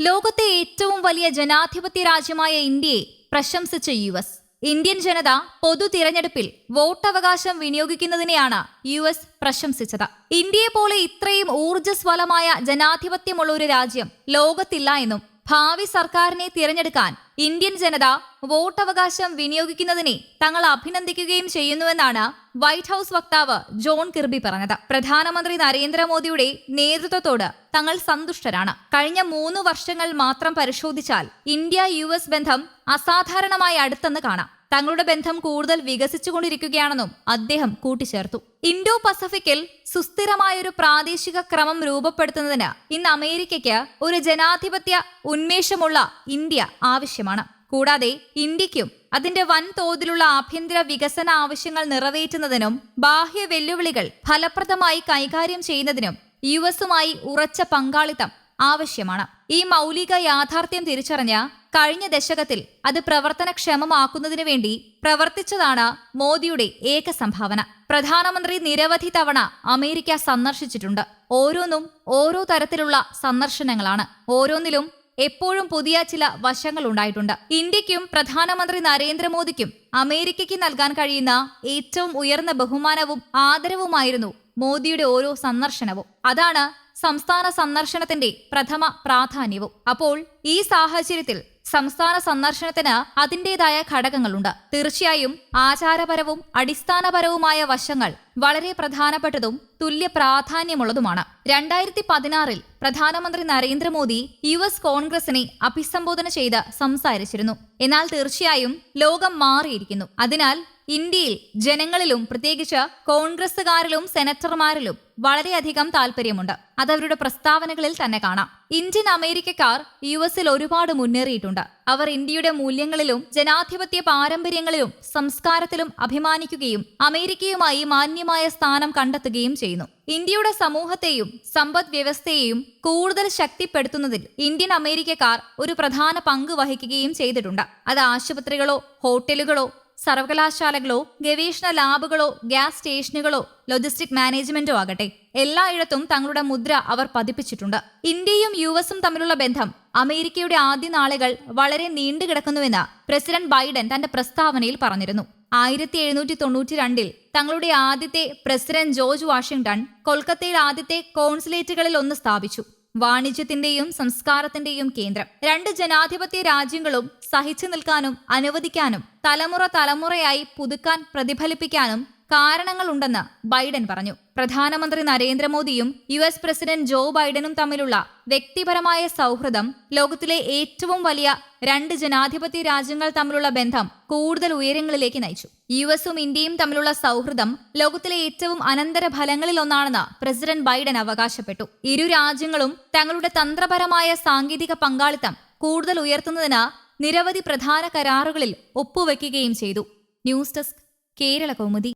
ലോകത്തെ ഏറ്റവും വലിയ ജനാധിപത്യ രാജ്യമായ ഇന്ത്യയെ പ്രശംസിച്ച യു എസ്. ഇന്ത്യൻ ജനത പൊതു തിരഞ്ഞെടുപ്പിൽ വോട്ടവകാശം വിനിയോഗിക്കുന്നതിനെയാണ് യു എസ് പ്രശംസിച്ചത്. ഇന്ത്യയെ പോലെ ഇത്രയും ഊർജസ്വലമായ ജനാധിപത്യമുള്ള ഒരു രാജ്യം ലോകത്തില്ല എന്നും ഭാവി സർക്കാരിനെ തിരഞ്ഞെടുക്കാൻ ഇന്ത്യൻ ജനത വോട്ടവകാശം വിനിയോഗിക്കുന്നതിനെ തങ്ങൾ അഭിനന്ദിക്കുകയും ചെയ്യുന്നുവെന്നാണ് വൈറ്റ് ഹൌസ് വക്താവ് ജോൺ കിർബി പറഞ്ഞത്. പ്രധാനമന്ത്രി നരേന്ദ്രമോദിയുടെ നേതൃത്വത്തോട് തങ്ങൾ സന്തുഷ്ടരാണ്. കഴിഞ്ഞ മൂന്ന് വർഷങ്ങൾ മാത്രം പരിശോധിച്ചാൽ ഇന്ത്യ യു ബന്ധം അസാധാരണമായി അടുത്തെന്ന് കാണാം. തങ്ങളുടെ ബന്ധം കൂടുതൽ വികസിച്ചുകൊണ്ടിരിക്കുകയാണെന്നും അദ്ദേഹം കൂട്ടിച്ചേർത്തു. ഇൻഡോ പസഫിക്കിൽ സുസ്ഥിരമായൊരു പ്രാദേശിക ക്രമം രൂപപ്പെടുത്തുന്നതിന് ഇന്ന് അമേരിക്കയ്ക്ക് ഒരു ജനാധിപത്യ ഉന്മേഷമുള്ള ഇന്ത്യ ആവശ്യമാണ്. കൂടാതെ ഇന്ത്യക്കും അതിന്റെ വൻതോതിലുള്ള ആഭ്യന്തര വികസന ആവശ്യങ്ങൾ നിറവേറ്റുന്നതിനും ബാഹ്യ വെല്ലുവിളികൾ ഫലപ്രദമായി കൈകാര്യം ചെയ്യുന്നതിനും യു എസുമായി ഉറച്ച പങ്കാളിത്തം ആവശ്യമാണ്. ഈ മൗലിക യാഥാർത്ഥ്യം തിരിച്ചറിഞ്ഞ കഴിഞ്ഞ ദശകത്തിൽ അത് പ്രവർത്തനക്ഷമമാക്കുന്നതിനു വേണ്ടി പ്രവർത്തിച്ചതാണ് മോദിയുടെ ഏക സംഭാവന. പ്രധാനമന്ത്രി നിരവധി തവണ അമേരിക്ക സന്ദർശിച്ചിട്ടുണ്ട്. ഓരോന്നും ഓരോ തരത്തിലുള്ള സന്ദർശനങ്ങളാണ്. ഓരോന്നിലും എപ്പോഴും പുതിയ ചില വശങ്ങൾ ഉണ്ടായിട്ടുണ്ട്. ഇന്ത്യക്കും പ്രധാനമന്ത്രി നരേന്ദ്രമോദിക്കും അമേരിക്കയ്ക്ക് നൽകാൻ കഴിയുന്ന ഏറ്റവും ഉയർന്ന ബഹുമാനവും ആദരവുമായിരുന്നു മോദിയുടെ ഓരോ സന്ദർശനവും. അതാണ് സംസ്ഥാന സന്ദർശനത്തിന്റെ പ്രഥമ പ്രാധാന്യവും. അപ്പോൾ ഈ സാഹചര്യത്തിൽ സംസ്ഥാന സന്ദർശനത്തിന് അതിന്റെതായ ഘടകങ്ങളുണ്ട്. തീർച്ചയായും ആചാരപരവും അടിസ്ഥാനപരവുമായ വശങ്ങൾ വളരെ പ്രധാനപ്പെട്ടതും തുല്യ പ്രാധാന്യമുള്ളതുമാണ്. രണ്ടായിരത്തി പതിനാറിൽ പ്രധാനമന്ത്രി നരേന്ദ്രമോദി യു എസ് കോൺഗ്രസിനെ അഭിസംബോധന ചെയ്ത് സംസാരിച്ചിരുന്നു. എന്നാൽ തീർച്ചയായും ലോകം മാറിയിരിക്കുന്നു. അതിനാൽ ഇന്ത്യയിൽ ജനങ്ങളിലും പ്രത്യേകിച്ച് കോൺഗ്രസുകാരിലും സെനറ്റർമാരിലും വളരെയധികം താല്പര്യമുണ്ട്. അവരുടെ പ്രസ്താവനകളിൽ തന്നെ കാണാം. ഇന്ത്യൻ അമേരിക്കക്കാർ യു എസിൽ ഒരുപാട് മുന്നേറിയിട്ടുണ്ട്. അവർ ഇന്ത്യയുടെ മൂല്യങ്ങളിലും ജനാധിപത്യ പാരമ്പര്യങ്ങളിലും സംസ്കാരത്തിലും അഭിമാനിക്കുകയും അമേരിക്കയുമായി മാന്യമായ സ്ഥാനം കണ്ടെത്തുകയും ചെയ്യുന്നു. ഇന്ത്യയുടെ സമൂഹത്തെയും സമ്പദ് വ്യവസ്ഥയെയും കൂടുതൽ ശക്തിപ്പെടുത്തുന്നതിൽ ഇന്ത്യൻ അമേരിക്കക്കാർ ഒരു പ്രധാന പങ്ക് വഹിക്കുകയും ചെയ്തിട്ടുണ്ട്. അത് ആശുപത്രികളോ ഹോട്ടലുകളോ സർവകലാശാലകളോ ഗവേഷണ ലാബുകളോ ഗ്യാസ് സ്റ്റേഷനുകളോ ലോജിസ്റ്റിക് മാനേജ്മെന്റോ ആകട്ടെ എല്ലായിടത്തും തങ്ങളുടെ മുദ്ര അവർ പതിപ്പിച്ചിട്ടുണ്ട്. ഇന്ത്യയും യു എസും തമ്മിലുള്ള ബന്ധം അമേരിക്കയുടെ ആദ്യ നാളുകൾ വളരെ നീണ്ടുകിടക്കുന്നുവെന്ന് പ്രസിഡന്റ് ബൈഡൻ തന്റെ പ്രസ്താവനയിൽ പറഞ്ഞിരുന്നു. ആയിരത്തി എഴുന്നൂറ്റി തൊണ്ണൂറ്റി രണ്ടിൽ തങ്ങളുടെ ആദ്യത്തെ പ്രസിഡന്റ് ജോർജ് വാഷിംഗ്ടൺ കൊൽക്കത്തയിൽ ആദ്യത്തെ കോൺസുലേറ്റുകളിൽ ഒന്ന് സ്ഥാപിച്ചു. വാണിജ്യത്തിന്റെയും സംസ്കാരത്തിന്റെയും കേന്ദ്രം. രണ്ട് ജനാധിപത്യ രാജ്യങ്ങളും സഹിച്ചു നിൽക്കാനും അനുവദിക്കാനും തലമുറ തലമുറയായി പുതുക്കാൻ പ്രതിഫലിപ്പിക്കാനും കാരണങ്ങളുണ്ടെന്ന് ബൈഡൻ പറഞ്ഞു. പ്രധാനമന്ത്രി നരേന്ദ്രമോദിയും യു എസ് പ്രസിഡന്റ് ജോ ബൈഡനും തമ്മിലുള്ള വ്യക്തിപരമായ സൗഹൃദം ലോകത്തിലെ ഏറ്റവും വലിയ രണ്ട് ജനാധിപത്യ രാജ്യങ്ങൾ തമ്മിലുള്ള ബന്ധം കൂടുതൽ ഉയരങ്ങളിലേക്ക് നയിച്ചു. യു എസും ഇന്ത്യയും തമ്മിലുള്ള സൗഹൃദം ലോകത്തിലെ ഏറ്റവും അനന്തര ഫലങ്ങളിലൊന്നാണെന്ന് പ്രസിഡന്റ് ബൈഡൻ അവകാശപ്പെട്ടു. ഇരു രാജ്യങ്ങളും തങ്ങളുടെ തന്ത്രപരമായ സാങ്കേതിക പങ്കാളിത്തം കൂടുതൽ ഉയർത്തുന്നതിന് നിരവധി പ്രധാന കരാറുകളിൽ ഒപ്പുവെക്കുകയും ചെയ്തു. News desk Kerala Kaumudi